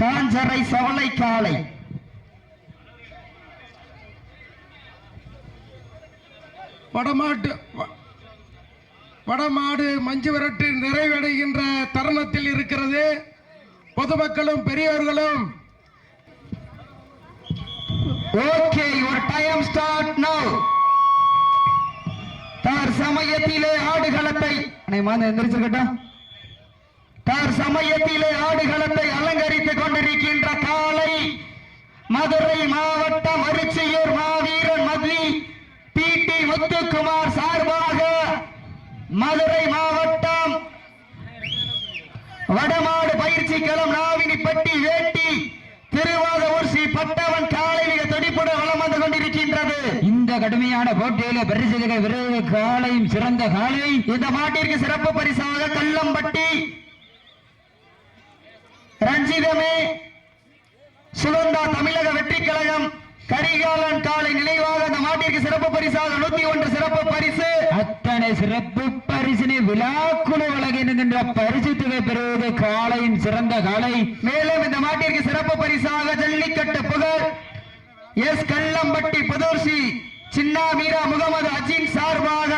காஞ்சரை சவளை காலை வடமாட்டு வடமாடு மஞ்சு விரட்டு நிறைவடைகின்ற தருணத்தில் இருக்கிறது. பொதுமக்களும் பெரியவர்களும் ஓகே ஒரு டைம் ஸ்டார்ட் நோ தார் சமயத்திலே ஆடுகளத்தை அண்ணே, மாந்த எந்திரிச்சிருக்கட்டும். தார் சமயத்திலே ஆடுகளத்தை கொண்டிருக்கின்ற காலை மதுரை மாவட்டம் அரிச்சியூர் மாவீரன் மதி டி டி. முத்துக்குமார் சார்பாக மதுரை மாவட்டம் வடமாடு பயிற்சி களம் நாவினிப்பட்டி வேட்டி திருவாதூர் ஸ்ரீ பட்டவன் காலை மிக துடிப்புடன் வலம் வந்து கொண்டிருக்கின்றது. இந்த கடுமையான போட்டியில பரிசுகள் விரைவு காலையும் சிறந்த காலை. இந்த மாட்டிற்கு சிறப்பு பரிசாக கல்லம்பட்டி ரஞ்சிதமே சுகந்தா தமிழக வெற்றி கழகம் கரிகாலன் காலை நினைவாக இந்த மாட்டிற்கு சிறப்பு பரிசாக நூத்தி ஒன்று சிறப்பு பரிசு. அத்தனை சிறப்பு பரிசினை விழாக்குழு வழங்குகின்ற பரிசு தொகை பெறுவது காலையின் சிறந்த காலை. மேலும் இந்த மாட்டிற்கு சிறப்பு பரிசாக ஜல்லிக்கட்டு புகழ். எஸ் கல்லம்பட்டி புதூர்சி சின்னா மீரா முகமது அஜின் சார்பாக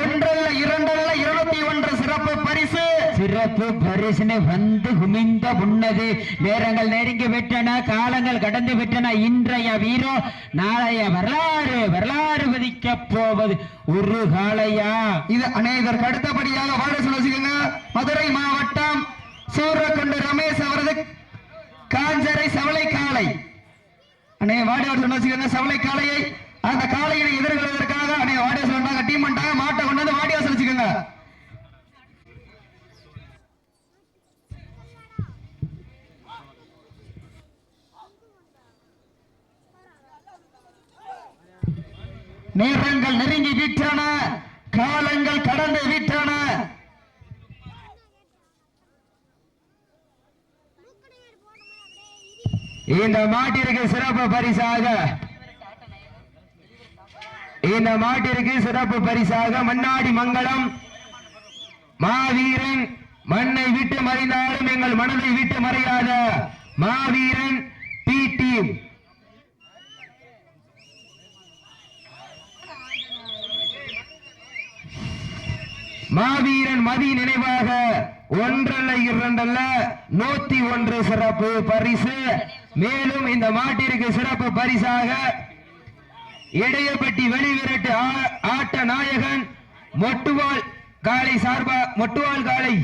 ஒன்றல்ல இரண்டல்ல இருநூத்தி ஒன்று சிறப்பு பரிசு. பிறப்பு பரிசினை வந்து குமிந்த புன்னது நேரங்கள் நெருங்கி விட்டன காலங்கள் கடந்து விட்டன. இன்றைய வீரோ நாளைய வரலாறு வரலாறு விதிக்க போவது ஒரு காலையா இது அநேகருக்கு அடுத்தபடியாக வாழ சொல்லுங்க மதுரை மாவட்டம் சூரக்கொண்டு ரமேஷ் அவரது காஞ்சரை சவளை காலை அண்ணே வாடி சொன்ன சவளை காலையை அந்த காலையினை எதிர்கொள்வதற்காக அண்ணே வாடி சொன்னாங்க டீம் பண்ணிட்டாங்க மாட்டை கொண்டு வந்து வாடி வச்சுக்கோங்க நேரங்கள் நெருங்கி விட்டன காலங்கள் கடந்து விட்டன இந்த மாட்டிற்கு சிறப்பு பரிசாக இந்த மாட்டிற்கு சிறப்பு பரிசாக மன்னாடி மங்கலம் மாவீரன் மண்ணை விட்டு மறைந்தாலும் எங்கள் மனதை விட்டு மறையாத மாவீரன் பி டீம். மாவீரன் மதி நினைவாக ஒன்றல்ல இரண்டல்ல நூத்தி ஒன்று சிறப்பு பரிசு. மேலும் இந்த மாட்டிற்கு சிறப்பு பரிசாக இடையப்பட்டி வெளிவிரட்டு ஆட்ட நாயகன் மொட்டுவாள் காளை சார்பா மொட்டுவாள் காளை.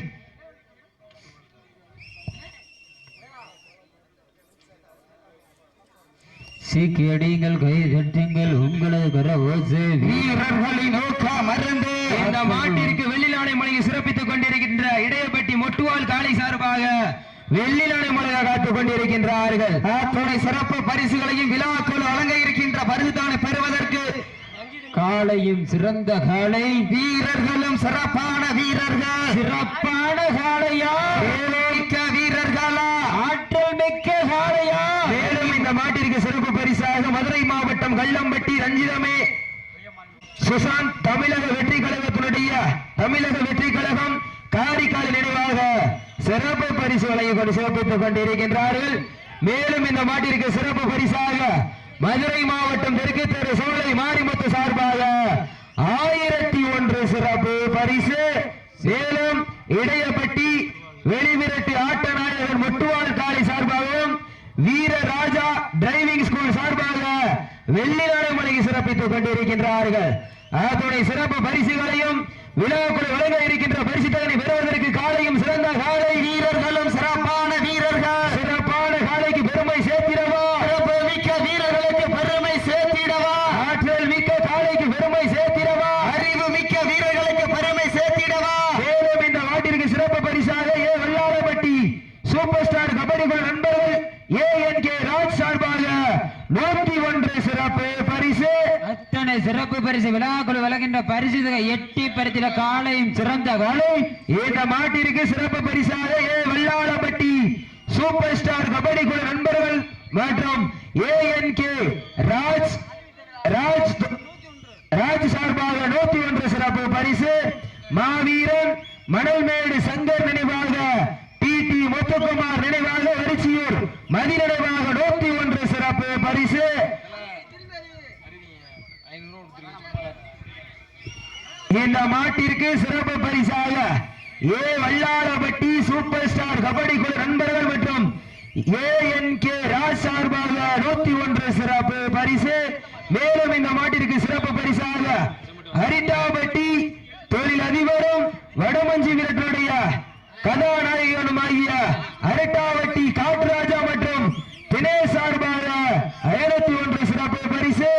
சீக்கியடிங்கள் கை தட்டுங்கள் உங்களது கர ஓசை. வீரர்களை நோக்க மறந்து இந்த மாட்டிற்கு வெள்ளிலானை மலையை சிறப்பித்துக் கொண்டிருக்கின்ற இடையப்பட்டி மொட்டுவாள் காளை சார்பாக வெள்ளிலானை மலையை காத்துக் கொண்டிருக்கின்றார்கள். அத்துணை சிறப்பு பரிசுகளையும் விழாக்குழு வழங்க இருக்கின்ற பரிசுத்தானை பெறுவதற்கு காளையும் சிறந்த காளை. வீரர்களும் சிறப்பான வீரர்கள். சிறப்பான வேலைக்க வீரர்களா? ஆற்றல் மிக்க காளையா? மேலும் இந்த மாட்டிற்கு சிறப்பு பரிசாக மதுரை மாவட்டம் கள்ளம்பட்டி ரஞ்சிதமே சுசாந்த் தமிழக வெற்றி கழகத்தினுடைய தமிழக வெற்றி கழகம் காரிக்கால் நினைவாக சிறப்பு பரிசு கொண்டு சிறப்பித்துக் கொண்டிருக்கின்றார்கள். மேலும் இந்த மாட்டிற்கு சிறப்பு பரிசாக மதுரை மாவட்டம் தெற்கு தெரு சோலை மாரிமுத்து சார்பாக ஆயிரத்தி ஒன்று சிறப்பு பரிசு. மேலும் இடையப்பட்டி வெளிவிரட்டு ஆட்ட நாயகன் முட்டுவாள் காலை சார்பாகவும் வீர ராஜா டிரைவிங் ஸ்கூல் சார்பாக வெள்ளிநாடமலைக்கு சிறப்பித்துக் கொண்டிருக்கின்றார்கள். அதனுடைய சிறப்பு பரிசுகளையும் விழாக்குள் வழங்க இருக்கின்ற பரிசு தகனை பெறுவதற்கு காலையும் சிறந்த காலை வீரர்களும் சிறப்பான வீரர்கள் சிறப்பான காலைக்கு பெருமை சேர்த்திடவா சிறப்பு மிக்க வீரர்களுக்கு பெருமை சேர்த்திடவா ஆற்றல் மிக்க காலைக்கு பெருமை சேர்த்திடவா அறிவு மிக்க வீரர்களுக்கு பெருமை சேர்த்திடவா மேலும் இந்த நாட்டிற்கு சிறப்பு பரிசாக A Vallarapatti super star kabaddi குழு நண்பர்கள் ஏ என் கே ராஜ் சார்பாக நூத்தி ஒன்று சிறப்பு பரிசு அத்தனை சிறப்பு பரிசு விழாக்குழு வழங்கின்ற பரிசு எட்டி பரிசில காளையும் சிறந்த காலை இந்த மாட்டிற்கு சிறப்பு பரிசாக A Vallalapatti super star kabaddi குழு நண்பர்கள் மற்றும் ஏஎன்கே ராஜ் ராஜ் ராஜ் சார்பாக நூத்தி ஒன்று சிறப்பு பரிசு. மாவீரன் மணல்மேடு சங்கர் நினைவாக டி டி முத்துக்குமார் நினைவாக அரிசியூர் மதிநினைவாக நூத்தி ஒன்று சிறப்பு பரிசு. இந்த மாட்டிற்கு சிறப்பு பரிசாக A Vallarapatti super star kabaddi குழு நண்பர்கள் மற்றும் ஏ என் கே ராஜ் சார்பாக நூத்தி ஒன்று சிறப்பு பரிசு. மேலும் இந்த மாட்டிற்கு சிறப்பு பரிசாக அரிட்டாபட்டி தொழில் அதிபரும் வடமஞ்சி வீரர்களுடைய கதாநாயகனுமாகிய அரட்டாவட்டி காட்டுராஜா மற்றும் தினேஷ் சார்பாக ஆயிரத்தி ஒன்று சிறப்பு பரிசு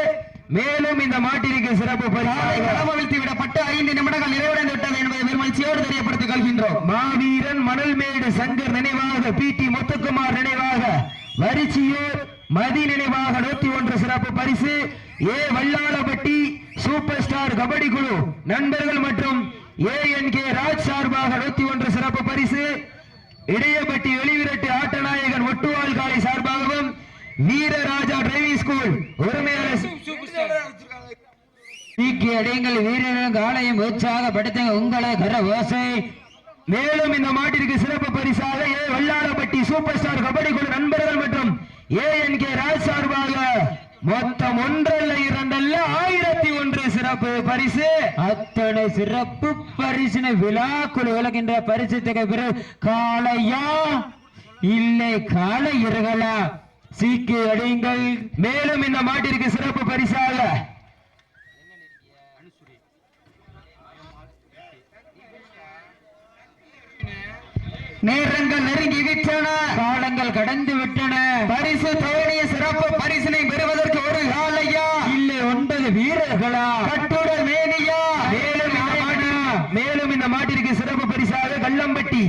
மேலும் இந்த மாட்டிற்கு சிறப்பு பரிசு விடப்பட்டு ஐந்து நிமிடங்கள் நிறைவடைந்து விட்டது என்பதை பெருமகிழ்ச்சியோடு தெரியப்படுத்திக் கொள்கின்றோம் மாவீரன் மணல்மேடு சங்கர் நினைவாக பி டி முத்துக்குமார் நினைவாக வரிச்சியூர் மதி நினைவாக நூத்தி ஒன்று சிறப்பு பரிசு. A Vallalapatti super star kabaddi குழு நண்பர்கள் மற்றும் ஏ என் கே ராஜ் சார்பாக நூத்தி ஒன்று சிறப்பு பரிசு. இடையப்பட்டி வெளிவிரட்டு ஆட்டநாயகன் ஒட்டுவால் காலை சார்பாகவும் வீரராஜா டிரைவிங் ஸ்கூல் உரிமையாளர் தீக்கி அடியுங்கள் வீரர்கள் காலையும் உற்சாகப்படுத்துங்க உங்களை கர ஓசை. மேலும் இந்த மாட்டிற்கு சிறப்பு பரிசாக A Vallalapatti super star kabaddi குழு நண்பர்கள் மற்றும் ஏ என் கே ராஜ் சார்பாக மொத்தம் ஒன்றல்ல இரண்டல்ல ஆயிரத்தி ஒன்று சிறப்பு பரிசு. அத்தனை சிறப்பு பரிசினை விழாக்குழு விளக்கின்ற பரிசு பிறகு காளையா? இல்லை காளை இருகளா சீக்கி அடியுங்கள். மேலும் இந்த மாட்டிற்கு சிறப்பு பரிசாக. நேரங்கள் நெருங்கி விட்டன. காலங்கள் கடந்து விட்டன. பரிசு தோழிய சிறப்பு பரிசினை பெறுவதற்கு ஒரு காலையா இல்லை ஒன்பது வீரர்களா? கட்டுடல் மேனியா? மேலும் இந்த மேலும் இந்த மாட்டிற்கு சிறப்பு பரிசாக கள்ளம்பட்டி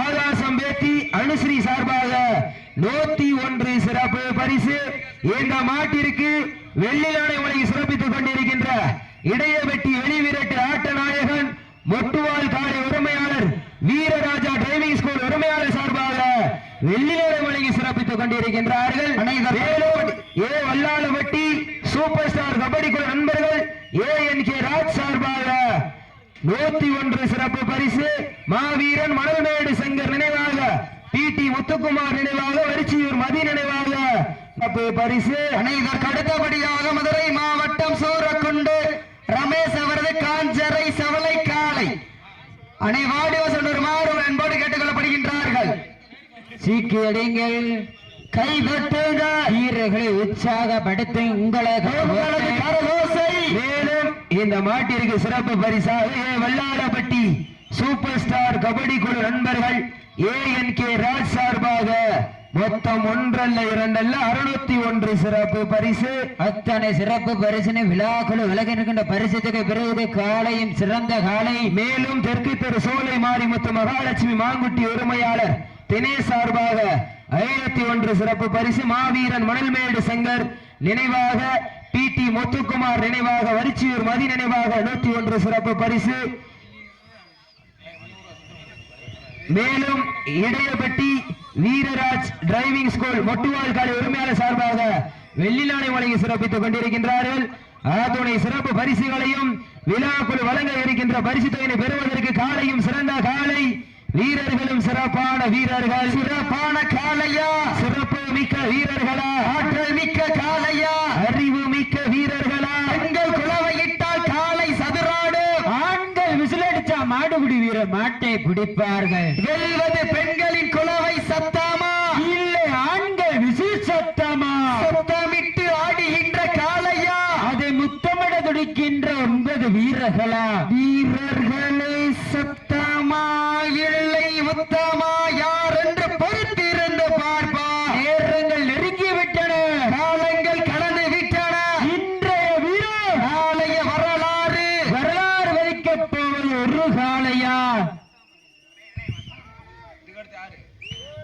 ஆகாசம் பேத்தி அனுஸ்ரீ சார்பாக நூத்தி ஒன்று சிறப்பு பரிசு இந்த மாட்டிற்கு வெள்ளியானை உலகி சிறப்பித்துக் கொண்டிருக்கின்ற இடைய வெட்டி வெளிவிரட்டு ஆட்ட நாயகன் மொட்டுவால் காலை உரிமையாளர் வீரராஜா டிரைவிங் ஸ்கூல் உரிமையாளர் சார்பாக வெள்ளியானை உலகி சிறப்பித்துக் கொண்டிருக்கின்றார்கள். மேலும் A Vallalavatti super star kabaddi குழு நண்பர்கள் ஏ என் கே ராஜ் சார்பாக நூத்தி ஒன்று சிறப்பு பரிசு. மாவீரன் மணல்மேடு சங்கர் நினைவாக பி டி முத்துக்குமார் நினைவாக வரிச்சியூர் மதி நினைவாக. பரிசு. இதற்கு அடுத்தபடியாக மதுரை மாவட்டம் சூரக்குண்டு ரமேஷ் அவரது காஞ்சரை சவலை காலை அனைவாடி வசந்தர் மாறும் என்போடு கேட்டுக்கொள்ளப்படுகின்றார்கள். சீக்கி அடியுங்கள் கை தட்டுங்க. வீரர்களை உற்சாகப்படுத்த உங்களை கர உங்களது ஓசை. கரகோசை. மேலும் இந்த மாட்டிற்கு சிறப்பு பரிசாக A. Vallarapatti super star kabaddi குழு நண்பர்கள் ஏ என் கே ராஜ் சார்பாக மொத்தம் ஒன்றல்ல இரண்டல்ல அறுநூத்தி ஒன்று சிறப்பு பரிசு. அத்தனை சிறப்பு பரிசினை விழாக்குழு விலகிருக்கின்ற பரிசு தொகை பிறகு காலையும் சிறந்த காலை. மேலும் தெற்கு தெரு சோலை மாரிமுத்து மகாலட்சுமி மாங்குட்டி உரிமையாளர் தினேஷ் சார்பாக ஆயிரத்தி ஒன்று சிறப்பு பரிசு. மாவீரன் மணல்மேடு சங்கர் நினைவாக பி டி முத்துக்குமார் நினைவாக வரிச்சியூர் மதி நினைவாக நூத்தி ஒன்று சிறப்பு பரிசு. மேலும் இடையப்பட்டி வீரராஜ் டிரைவிங் ஸ்கூல் மொட்டுவால் காலை உரிமையாளர் சார்பாக வெள்ளிலானை வழங்கி சிறப்பித்துக் கொண்டிருக்கின்றார்கள். ஆத்துணை சிறப்பு பரிசுகளையும் விழாக்குழு வழங்க இருக்கின்ற பரிசு தொகையை பெறுவதற்கு காலையும் சிறந்த காலை. வீரர்களும் சிறப்பான வீரர்கள். சிறப்பான காலையா? சிறப்பு மிக்க வீரர்களா? ஆற்றல் மிக்க காலையா அறிவு மிக்க வீரர்களா பெண்கள் குலவையிட்டால் காலை சதுராடு ஆண்கள் விசிலடிச்சா மாடுபிடி வீரர் மாட்டை பிடிப்பார்கள். வெல்வது பெண்களின் குலவை சத்தாமா? இல்லை ஆண்கள் விசில் சத்தமா? சத்தமிட்டு ஆடுகின்ற காலையா அதை முத்தமிட துடிக்கின்ற ஒன்பது வீரர்களா? வீரர்களே சத்தமா? இல்லை உத்தமா யார் என்று பொறுத்திருந்து பார்ப்பா நேரங்கள் நெருங்கி விட்டன காலங்கள் கடந்து விட்டன இன்றைய வீரர் நாளைய வரலாறு வரலாறு வதிக்கப் போவது ஒரு காளையா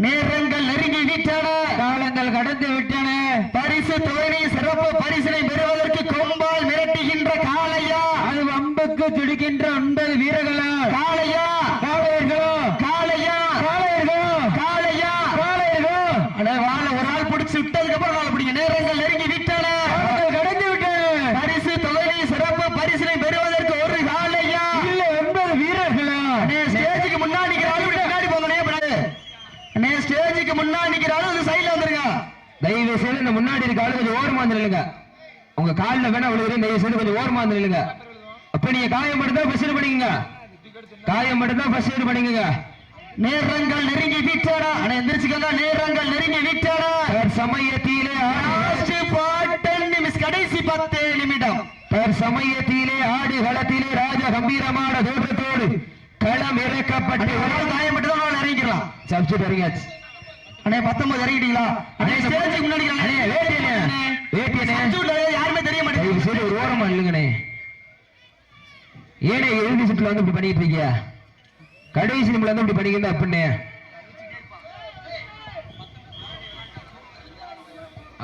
நேரங்கள் நெருங்கி விட்டன. காலங்கள் கடந்து விட்டன. பரிசு தொகையை சிறப்பு பரிசினை பெறுவதற்கு கொம்பால் மிரட்டுகின்ற காளையா? அது வம்புக்கு துடிக்கின்ற ஒன்பது வீரர்களா? காளையா? காளையர்களோ? காளையா? காளையர்களோ காளையா காளையர்களோ அட வாழ ஒரு ஆள் பிடிச்சு விட்டதுக்கு அப்புறம் நாள் பிடிங்க நேரங்கள் நெருங்கி விட்டன காலங்கள் கடந்து விட்டன பரிசு தொகையை சிறப்பு பரிசினை பெறுவதற்கு ஒரு காளையா இல்லை ஒன்பது வீரர்களா அண்ணே ஸ்டேஜுக்கு முன்னாடி நிக்கிற ஆளு இப்படி பின்னாடி போங்க அண்ணே, பின்னாடி. அண்ணே ஸ்டேஜுக்கு முன்னாடி நிக்கிற ஆளு வந்து சைடுல வந்துருங்க தயவு செய்து ஆளு கொஞ்சம் ஓரமா நில்லுங்க. உங்க கால்ல வேணா விழுகுறேன் தயவு செய்து கொஞ்சம் ஓரமா நில்லுங்க. அப்ப நீங்க காயம் மட்டும் ஃபர்ஸ்ட் பண்ணிக்கங்க. காயம் மட்டும் ஃபர்ஸ்ட் பண்ணிக்கங்க. நேரங்கள் நெருங்கி விட்டன அண்ணே எந்திரிச்சுக்கங்க. நேரங்கள் நெருங்கி விட்டன சமயத்திலே கடைசி பத்து நிமிடம். சமயத்திலே ஆடு களத்திலே ராஜ கம்பீரமான தோற்றத்தோடு களம் இறக்கப்பட்டு காயம் மட்டும் தான் இறங்கிக்கலாம் சப்ஸ்டியூட் இறங்கியாச்சு அண்ணே பத்தொன்பது இறங்கிட்டீங்களா? அண்ணே ஸ்டேஜுக்கு முன்னாடி அண்ணே, வேட்டி அண்ணே. வேட்டி அண்ணே. Substitute ல யாருமே தெரிய மாட்டேங்குது. செய்து ஒரு ஓரமா இல்லைங்கண்ணே ஏனே இறுதி சுற்றுல வந்து இப்படி பண்ணிட்டு இருக்கீங்க? கடைசி நிமிடம் வந்து இப்படி பண்ணிக்கிறதா அப்படின்னு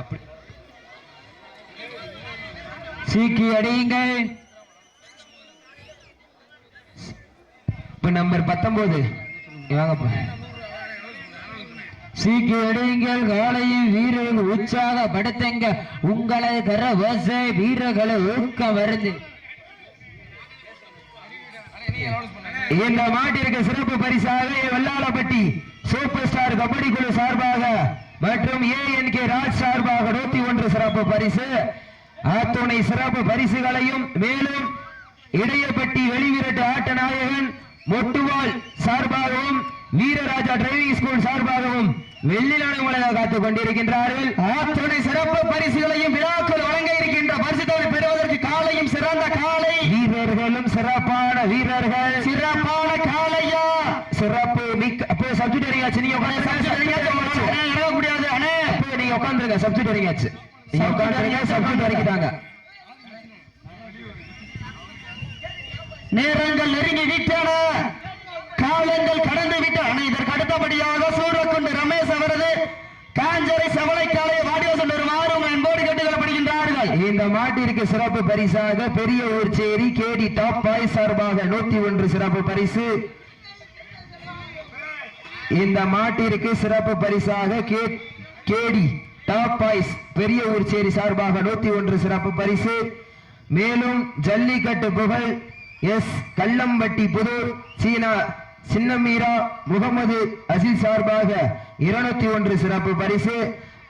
அப்படி. சீக்கி அடியுங்கள். இப்ப நம்பர் பத்தொன்பது. வாங்கப்பா. சீக்கியடையுங்கள் காலையும் வீரர்கள் உற்சாகப்படுத்துங்க. உங்களை தர வசை வீரர்களை ஊக்கம் வருது இந்த மாட்டிற்கு சிறப்பு பரிசாக வெள்ளாளப்பட்டி சூப்பர் ஸ்டார் கபடி குழு சார்பாக மற்றும் ஏஎன்கே ராஜ் சார்பாக நூத்தி ஒன்று சிறப்பு பரிசு. அத்துணை சிறப்பு பரிசுகளையும் மேலும் இடையப்பட்டி வெளிவிரட்டு ஆட்ட நாயகன் மொட்டுவால் சார்பாகவும் வீரராஜா டிரைவிங் ஸ்கூல் சார்பாகவும் வெள்ளி நாணயங்களாக காத்துக் கொண்டிருக்கின்றார்கள். அத்துணை சிறப்பு பரிசுகளையும் விழாக்கள் வழங்க இருக்கின்ற பரிசுகளை பெறுவதற்கு காலையும் சிறந்த காலை. வீரர்களும் சிறப்பான வீரர்கள். சிறப்பான காலையா? சிறப்பு மிக்க அப்போ சப்ஜெக்ட் அறியாச்சு நீங்க முடியாது அண்ணே. நீங்க உட்காந்துருங்க. சப்ஜெக்ட் அறியாச்சு நீங்க உட்காந்துருங்க. சப்ஜெக்ட் அறிக்கிட்டாங்க நேரங்கள் நெருங்கி விட்டன. காலங்கள் கடந்து விட்டன இதற்கு அடுத்தபடியாக சூரக்குண்டு ரமேஷ் அவரது காஞ்சரை செவலை காலையை வாடிவ சொல்லுமாறு என்போடு கேட்டுக்கொள்ளப்படுகின்றார்கள் இந்த மாட்டிற்கு சிறப்பு பரிசாக பெரிய ஊர்ச்சேரி கேடி டாப் பாய் சார்பாக நூத்தி ஒன்று சிறப்பு பரிசு. இந்த மாட்டிற்கு சிறப்பு பரிசாக கே கேடி டாப் பாய்ஸ் பெரிய ஊர்ச்சேரி சார்பாக நூத்தி ஒன்று சிறப்பு பரிசு. மேலும் ஜல்லிக்கட்டு புகழ் எஸ் கல்லம்பட்டி புதூர் சீனா சின்னமீரா முகமது அசிஸ் சார்பாக இருநூத்தி ஒன்று சிறப்பு பரிசு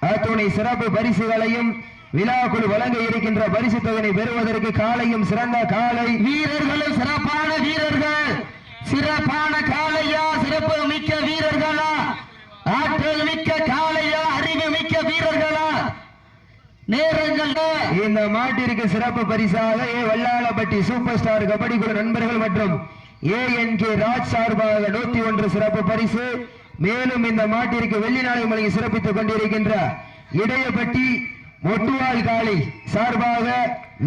அத்துணை சிறப்பு பரிசுகளையும் விழாக்குழு வழங்க இருக்கின்ற பரிசு தொகையை பெறுவதற்கு காலையும் சிறந்த காலை. வீரர்களும் சிறப்பான வீரர்கள். சிறப்பான காளையா சிறப்பு மிக்க வீரர்களா? ஆற்றல் மிக்க காளையா அறிவு மிக்க வீரர்களா? நேரங்கள். இந்த மாட்டிற்கு சிறப்பு பரிசாக வல்லாளப்பட்டி சூப்பர் ஸ்டார் கபடி குழு நண்பர்கள் மற்றும் ஏ என் கே ராஜ் சார்பாக நூத்தி ஒன்று சிறப்பு பரிசு. மேலும் இந்த மாட்டிற்கு வெள்ளி நாளை மலையை சிறப்பித்துக் கொண்டிருக்கின்ற இடையப்பட்டி ஒட்டுவாள் காளி சார்பாக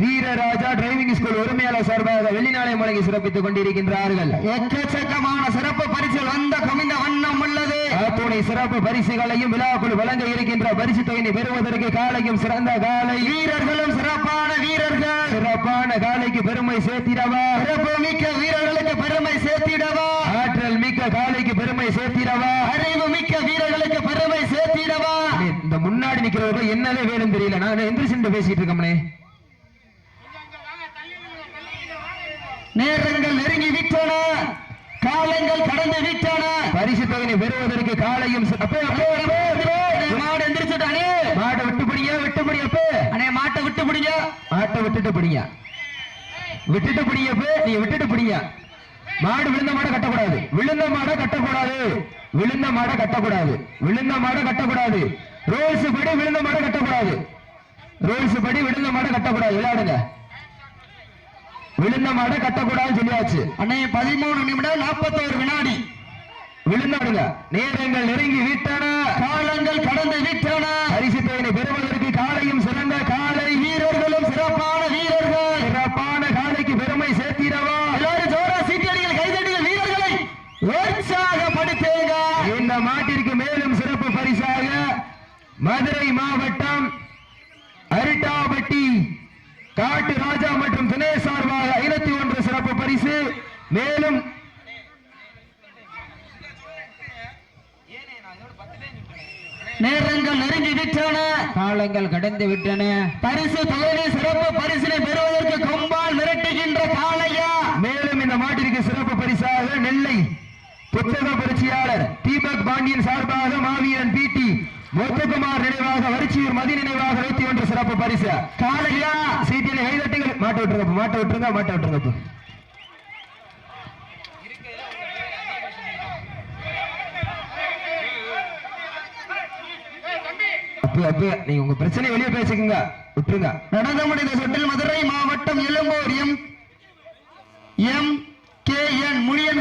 வீரராஜா டிரைவிங் ஸ்கூல் உரிமையாளர் சார்பாக வெள்ளிநாளை மலையை சிறப்பித்துக் கொண்டிருக்கின்றார்கள். எக்கச்சக்கமான சிறப்பு பரிசில் வந்த குமிந்த வண்ணம் உள்ளது. அத்துணை சிறப்பு பரிசுகளையும் விழாக்குள் வழங்க இருக்கின்ற பரிசு தொகையை பெறுவதற்கு காலையும் சிறந்த காலை. வீரர்களும் சிறப்பான வீரர்கள். சிறப்பான காலைக்கு பெருமை சேர்த்திடவா? சிறப்பு மிக்க வீரர்களுக்கு பெருமை சேர்த்திடவா? ஆற்றல் மிக்க காலைக்கு பெருமை சேர்த்திடவா? அறிவு மிக்க வீரர்களுக்கு பெருமை சேர்த்திடவா? இந்த முன்னாடி நிக்கிறவர்கள் என்னவே வேணும் தெரியல. நான் எந்திரிச்சு பேசிட்டு இருக்கோம்னே. நேரங்கள் நெருங்கி விட்டன. காலங்கள் கடந்து விட்டன. பரிசு தொகையை பெறுவதற்கு காலையும். மாடு எந்திரிச்சுட்டானே மாட்டை விட்டு பிடிங்க விட்டு பிடி அப்பே. அண்ணே மாட்டை விட்டு பிடிங்க. மாட்டை விட்டுட்டு பிடிங்க. விட்டுட்டு பிடிங்க நீங்க விட்டுட்டு பிடிங்க. மாடு விழுந்த மாடை கட்டக்கூடாது. விழுந்த மாடை கட்டக்கூடாது. விழுந்த மாடை கட்டக்கூடாது. விழுந்த மாடை கட்டக்கூடாது. ரோல்ஸ் படி விழுந்த மாடை கட்டக்கூடாது. ரோல்ஸ் படி விழுந்த மாடை கட்டக்கூடாது. விளையாடுங்க. விழுந்த மாடை கட்டக்கூடாதுன்னு சொல்லியாச்சு. அண்ணே பதிமூணு நிமிடம் நாற்பத்தோரு வினாடி. விழுந்தாடுங்க நேரங்கள் நெருங்கி விட்டன. காலங்கள் கடந்து விட்டன. பரிசு தொகையை பெறுவதற்கு காலையும் சிறந்த காலை வீரர்களும் சிறப்பான வீரர்கள். சிறப்பான காலைக்கு பெருமை சேர்த்திடவா. எல்லாரும் ஜோரா சீட்டடிகள் கைதடிகள் வீரர்களை உற்சாகப்படுத்துங்க. இந்த மாட்டிற்கு மேலும் சிறப்பு பரிசாக மதுரை மாவட்டம் அரிட்டாபட்டி காட்டு ராஜா மற்றும் தினேஷ் சார்பாக ஐநூத்தி ஒன்று சிறப்பு பரிசு மேலும் நேரங்கள் நெருங்கி விட்டன. காலங்கள் கடந்து விட்டன. பரிசு தொகையை சிறப்பு பரிசினை பெறுவதற்கு கொம்பால் மிரட்டுகின்ற காளையா? மேலும் இந்த மாட்டிற்கு சிறப்பு பரிசாக நெல்லை புத்தக பரிசையாளர் தீபக் பாண்டியன் சார்பாக மாவீரன் பிடி முத்துக்குமார் நினைவாக வரிச்சியூர் மதி நினைவாக நூத்தி ஒன்று சிறப்பு பரிசு. காலையா சீட்டில் கைதட்டுங்கள். மாட்ட விட்டுருங்க மாட்ட விட்டுருங்க மாட்ட விட்டுருங்க. அப்பு அப்பு நீங்க உங்க பிரச்சனை வெளியே பேசிக்கங்க. விட்டுருங்க. நடந்து முடிந்த சுற்றில் மதுரை மாவட்டம் Ezhumbur M. M. K. N. Muniyan